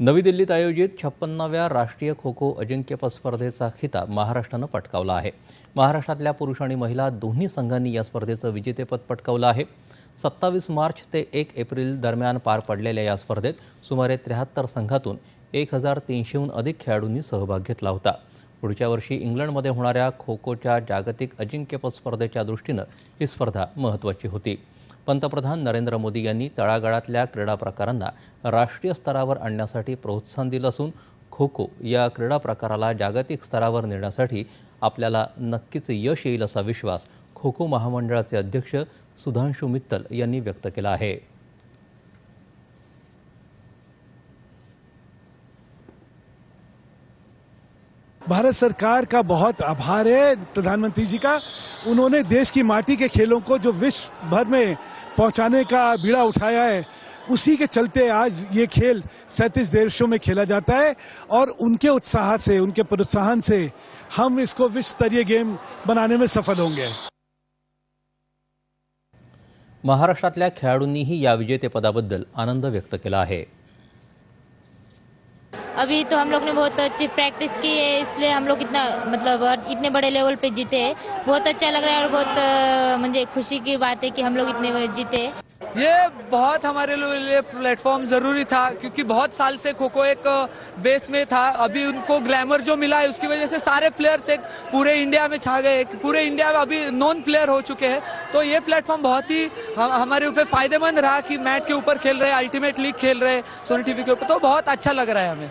नवी दिल्लीत आयोजित छप्पन्नाव्या राष्ट्रीय खो खो अजिंक्यपद स्पर्धेचा खिताब महाराष्ट्रानं पटकावला आहे. महाराष्ट्रातल्या पुरुष आणि महिला दोन्ही संघांनी या स्पर्धेचं विजेतेपद पटकावलं आहे. सत्तावीस मार्च ते एक एप्रिल दरम्यान पार पडलेल्या या स्पर्धेत सुमारे त्र्याहत्तर संघातून एक हजार तीनशेहून अधिक खेळाडूंनी सहभाग घेतला होता. पुढच्या वर्षी इंग्लंडमध्ये होणाऱ्या खो खोच्या जागतिक अजिंक्यपद स्पर्धेच्या दृष्टीनं ही स्पर्धा महत्त्वाची होती. पंतप्रधान नरेंद्र मोदी यांनी तळागाळातल्या क्रीडा प्रकारांना राष्ट्रीय स्तरावर आणण्यासाठी प्रोत्साहन दिलं असून खो खो या क्रीडा प्रकाराला जागतिक स्तरावर नेण्यासाठी आपल्याला नक्कीच यश येईल असा विश्वास खो खो महामंडळाचे अध्यक्ष सुधांशु मित्तल यांनी व्यक्त केला आहे. भारत सरकार का बहुत आभार है प्रधानमंत्री जी का। उन्होंने देश की माटी के खेलों को जो विश्व भर में पहुँचाने का बीड़ा उठाया है, उसी के चलते आज ये खेल सैंतीस देशों में खेला जाता है और उनके उत्साह से, उनके प्रोत्साहन से हम इसको विश्व स्तरीय गेम बनाने में सफल होंगे। महाराष्ट्र महाराष्ट्रातल्या खेळाडूंनीही या विजेतेपदाबद्दल आनंद व्यक्त केला आहे. अभी तो हम लोग ने बहुत अच्छी प्रैक्टिस की है, इसलिए हम लोग इतना मतलब इतने बड़े लेवल पे जीते हैं। बहुत अच्छा लग रहा है और बहुत मुझे खुशी की बात है कि हम लोग इतने जीते ये बहुत हमारे लिए प्लेटफॉर्म ज़रूरी था, क्योंकि बहुत साल से खो खो एक बेस में था। अभी उनको ग्लैमर जो मिला है, उसकी वजह से सारे प्लेयर्स एक पूरे इंडिया में छा गए। पूरे इंडिया में अभी नॉन प्लेयर हो चुके हैं। तो ये प्लेटफॉर्म बहुत ही हमारे ऊपर फ़ायदेमंद रहा कि मैट के ऊपर खेल रहे अल्टीमेट लीग खेल रहे सोनी टीवी के ऊपर। तो बहुत अच्छा लग रहा है हमें।